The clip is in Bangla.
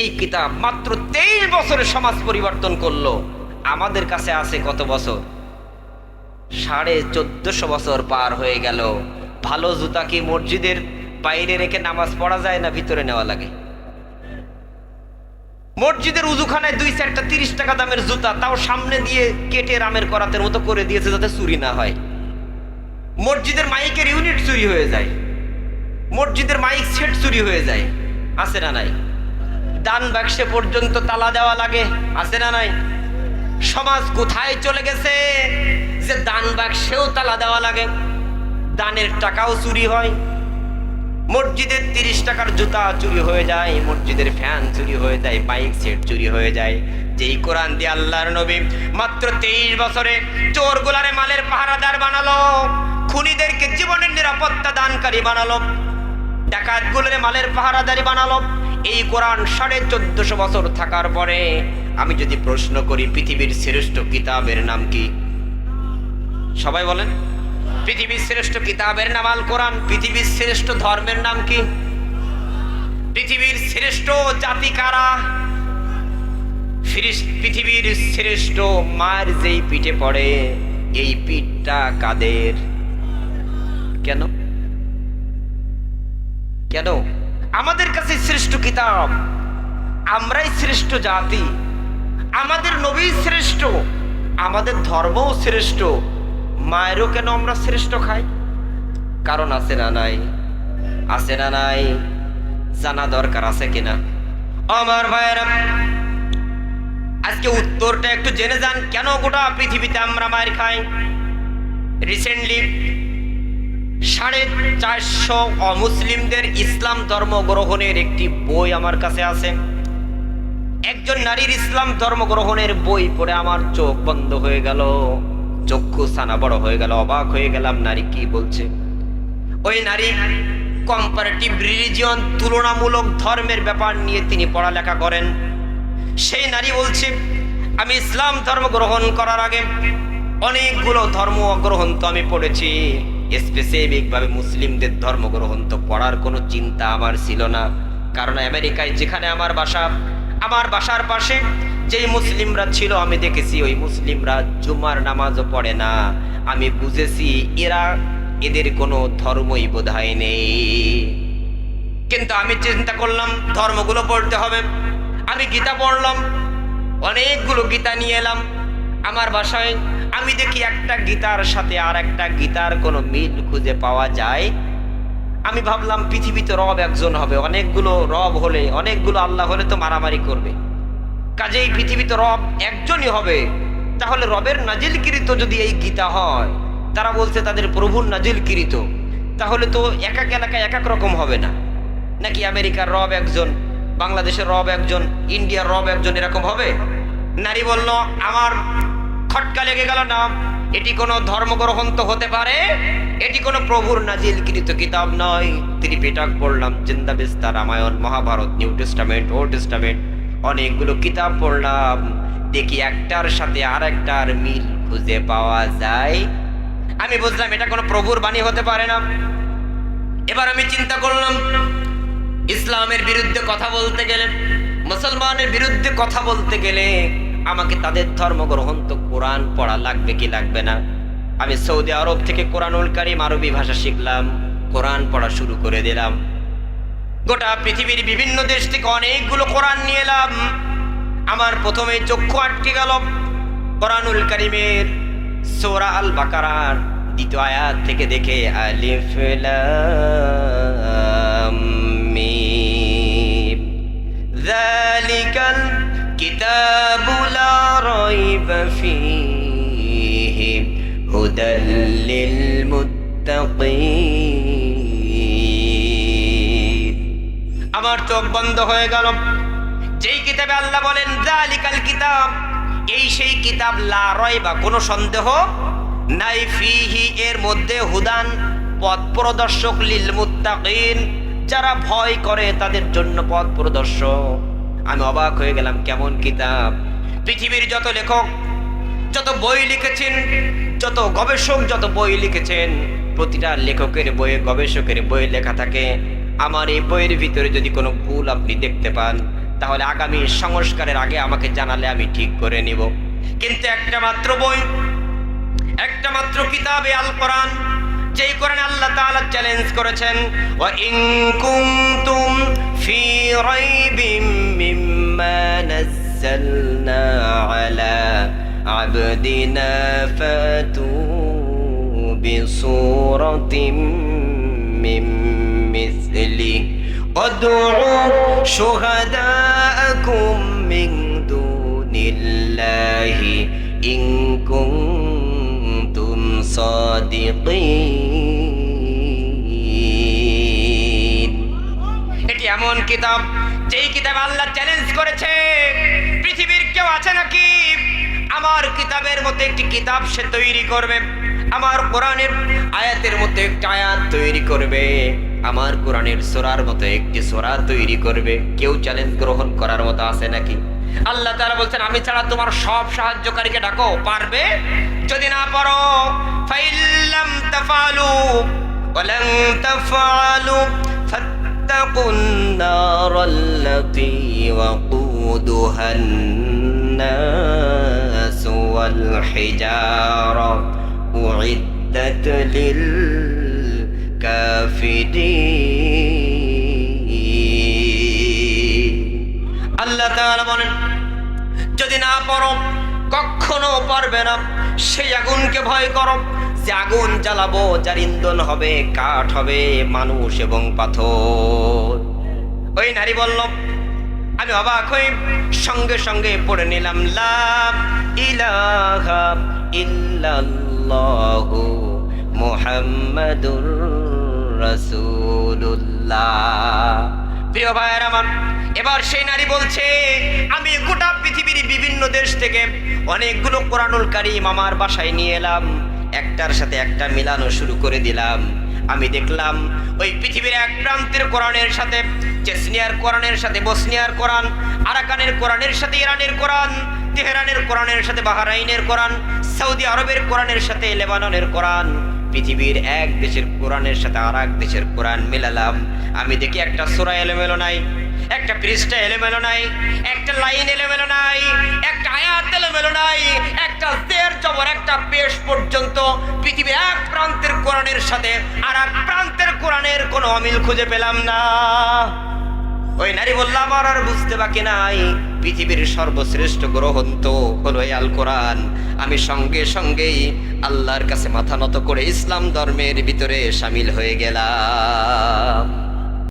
এই কিতাব মাত্র তেইশ বছরে সমাজ পরিবর্তন করল। আমাদের কাছে আছে কত বছর? সাড়ে চোদ্দশো বছর পার হয়ে গেল। ভালো জুতা কি মসজিদের বাইরে রেখে নামাজ পড়া যায় না ভিতরে নেওয়া লাগে? মসজিদের উজুখানায় দুই চারটা তিরিশ টাকা দামের জুতা, তাও সামনে দিয়ে কেটে রামের করাতের মতো করে দিয়েছে যাতে চুরি না হয়। মসজিদের মাইকের ইউনিট চুরি হয়ে যায়। মসজিদের মাইক সেট চুরি হয়ে যায়। আছে না নাই? দান বাক্সে পর্যন্ত তালা দেওয়া লাগে, আছে না নাই? সমাজ কোথায় চলে গেছে যে দান বাক্সেও তালা দেওয়া লাগে? দানের টাকাও চুরি হয়, মসজিদের তিরিশ টাকার জুতা চুরি হয়ে যায়, মসজিদের ফ্যান চুরি হয়ে যায়, বাইক সেট চুরি হয়ে যায়। যেই কোরআন দিয়ে আল্লাহর নবী মাত্র তেইশ বছরে চোর গোলারে মালের পাহারাদার বানালো, খুনিদেরকে জীবনের নিরাপত্তা দানকারী বানালো ডাকাত গুলোরে মালের পাহারাদারি বানালো এই কোরআন সাড়ে চোদ্দশো বছর থাকার পরে আমি যদি প্রশ্ন করি, পৃথিবীর শ্রেষ্ঠ কিতাবের নাম কি? সবাই বলেন, পৃথিবীর শ্রেষ্ঠ কিতাবের নাম আল কোরআন পৃথিবীর শ্রেষ্ঠ ধর্মের নাম কি? পৃথিবীর শ্রেষ্ঠ জাতি কারা? পৃথিবীর শ্রেষ্ঠ মার যেই পিঠে পড়ে, এই পিঠটা কাদের? কেন? কেন? আমাদের কাছে শ্রেষ্ঠ কিতাব। আমরাই শ্রেষ্ঠ জাতি। আমাদের নবী শ্রেষ্ঠ, আমাদের ধর্মও শ্রেষ্ঠ। মায়েরও কেন আমরা শ্রেষ্ঠ খাই? কারণ আছে না নাই? আছে না নাই? জানা দরকার আছে কিনা? আমার ভাইয়েরা, আজকে উত্তরটা একটু জেনে যান, কেন গোটা পৃথিবীতে আমরা মায়ের খাই? রিসেন্টলি সাড়ে চারশো অমুসলিমদের ইসলাম ধর্ম গ্রহণের একটি বই আমার কাছে আছে। একজন নারীর ইসলাম ধর্ম গ্রহণের বই পড়ে আমার চোখ বন্ধ হয়ে গেল। চক্ষু সানা বড় হয়ে গেল, অবাক হয়ে গেলাম, নারী কি বলছে? ওই নারী কম্পারেটিভ রিলিজিয়ন তুলনামূলক ধর্মের ব্যাপার নিয়ে তিনি পড়ালেখা করেন। সেই নারী বলছে, আমি ইসলাম ধর্ম গ্রহণ করার আগে অনেকগুলো ধর্ম গ্রহণ তো আমি পড়েছি। স্পেসিফিক ভাবে মুসলিমদের ধর্ম গ্রহণ তো পড়ার কোনো চিন্তা আমার ছিল না। কারণ আমেরিকায় যেখানে আমার বাসা, আমার বাসার পাশে যেই মুসলিমরা ছিল, আমি দেখেছি ওই মুসলিমরা জুমার নামাজও পড়ে না। আমি বুঝেছি এরা এদের কোনো ধর্মই বোধহয় নেই। কিন্তু আমি চিন্তা করলাম, ধর্মগুলো পড়তে হবে। আমি গীতা পড়লাম, অনেকগুলো গীতা নিয়ে এলাম। আমার বাসায় আমি দেখি একটা গীতার সাথে আর একটা গীতার কোনো মিল খুঁজে পাওয়া যায়। আমি ভাবলাম, পৃথিবীতে রব একজন হবে, অনেকগুলো রব হলে, অনেকগুলো আল্লাহ হলে তো মারামারি করবে। কাজেই পৃথিবীতে রব একজনই হবে। তাহলে রবের নাজিলকৃত যদি এই গীতা হয়, তারা বলছে তাদের প্রভুর নাজিলকৃত, তাহলে তো এক এক এলাকায় এক এক রকম হবে না। নাকি আমেরিকার রব একজন, বাংলাদেশের রব একজন, ইন্ডিয়ার রব একজন এরকম হবে? নারী বলল, আমার খটকা লেগে গেল না এটি কোনো তো হতে পারে। এটি কোনো প্রভুর নাজিলকৃত কিতাব নয়। ত্রিপিটক পড়লাম, চিন্তা বিস্তার, Ramayana, Mahabharata, New Testament, Old Testament, অনেকগুলো কিতাব পড়লাম। দেখি একটার সাথে আর একটার মিল খুঁজে পাওয়া যায়। আমি বুঝলাম এটা কোনো প্রভুর বাণী হতে পারে না। এবার আমি চিন্তা করলাম, ইসলামের বিরুদ্ধে কথা বলতে গেলে, মুসলমানের বিরুদ্ধে কথা বলতে গেলে আমাকে তাদের ধর্ম গ্রহণ তো কোরআন পড়া লাগবে কি লাগবে না? আমি সৌদি আরব থেকে কোরআনুল কারিম আরবি ভাষা শিখলাম, কোরআন পড়া শুরু করে দিলাম। গোটা পৃথিবীর বিভিন্ন দেশ থেকে অনেকগুলো কোরআন নিয়ে এলাম। আমার প্রথমে চক্ষু আটকে গেল। কোরআনুল কারিমের সোরা আল বাকারার দ্বিতীয় আয়াত থেকে দেখে আলিফ মিম। লিল মুত্তাকিন আমার চোখ বন্ধ হয়ে গেল। যেই কিতাবে আল্লাহ বলেন জালিকাল কিতাব এই সেই কিতাব লা রয়বা, কোনো সন্দেহ নাই। ফিহি এর মধ্যে হুদান, পথ প্রদর্শক লিল মুত্তাকিন যারা ভয় করে তাদের জন্য পথ প্রদর্শক। আমি অবাক হয়ে গেলাম, কেমন কিতাব। পৃথিবীর যত লেখক, যত বই লিখেছেন যত গবেষক, যত বই লিখেছেন, প্রতিটা লেখকের বইয়ে গবেষকের বই লেখা থাকে। আমার এই বইয়ের ভিতরে যদি কোনো ভুল আপনি দেখতে পান, তাহলে আগামী সংস্কারের আগে আমাকে জানালে আমি ঠিক করে নিব। কিন্তু একটা মাত্র বই, একটা মাত্র কিতাবে আল কোরআন, যেই কোরআন আল্লাহ তাআলা চ্যালেঞ্জ করেছেন, ওয়া ইন কুনতুম ফি রাইবিম মিম্মা নাযালনা আলা আবদিনা ফাতু বিসূরাতিম মিন মিসলি وادعوا شهداءكم من دون الله إن كنتم صادقين এটি এমন কিতাব যেই কিতাব আল্লাহ চ্যালেঞ্জ করেছে পৃথিবীর কেউ আছে নাকি আমার কিতাবের মতো একটি কিতাব সে তৈরি করবে আমার কোরআনের আয়াতের মতো একটা আয়াত তৈরি করবে আমার কোরআনের সোরার মতো একটি সোরা তৈরি করবে কেউ চ্যালেঞ্জ গ্রহণ করার মতো আছে নাকি আল্লাহ তাআলা বলছেন আমি ছাড়া তোমার সব সাহায্যকারীকে ডাকো পারবে যদি না পারো ফাইল্লাম তাফালু ওয়ালান তাফালু فاتقوا النار التي وقودها الناس والحجارة أعدت للكافرين আল্লাহ তাআলা বলেন যদি না পারো কখনো পারবে না সেই আগুনকে ভয় করো যে আগুন জ্বালাবো যার ইন্ধন হবে কাঠ হবে মানুষ এবং পাথর ওই নারী বলল আমি অবাক হয়ে সঙ্গে সঙ্গে পড়ে নিলাম লা ইলাহা ইল্লাল্লাহু মুহাম্মাদুর আমার, এবার সেই নারী বলছে, আমি গোটা পৃথিবীর বিভিন্ন দেশ থেকে অনেকগুলো কোরআনুল কারিম আমার বাসায় নিয়ে এলাম। একটার সাথে একটা মিলানো শুরু করে দিলাম। আমি দেখলাম ওই পৃথিবীর এক প্রান্তের কোরআনের সাথে, চেসনিয়ার কোরআনের সাথে, বসনিয়ার কোরআন, আরাকানের কোরআনের সাথে, ইরানের কোরআন তেহরানের কোরআনের সাথে, বাহারাইনের কোরআন, সৌদি আরবের কোরআনের সাথে, লেবাননের কোরআন, পৃথিবীর এক দেশের কোরআনের সাথে আর এক দেশের কোরআন মেলালাম। আমি দেখি একটা সোরা এলোমেলো নাই, একটা পৃষ্ঠা এলোমেলো নাই, একটা লাইন এলোমেলো নাই, একটা আয়াত এলোমেলো নাই, একটা জের জবর, একটা পেশ পর্যন্ত পৃথিবীর এক প্রান্তের কোরআনের সাথে আর এক প্রান্তের কোরআনের কোনো অমিল খুঁজে পেলাম না। ওই নারী বললাম আমার আর বুঝতে বাকি নাই। পৃথিবীর সর্বশ্রেষ্ঠ গ্রহন্ত হলো আল কোরআন আমি সঙ্গে সঙ্গেই আল্লাহর কাছে মাথা নত করে ইসলাম ধর্মের ভিতরে সামিল হয়ে গেলাম।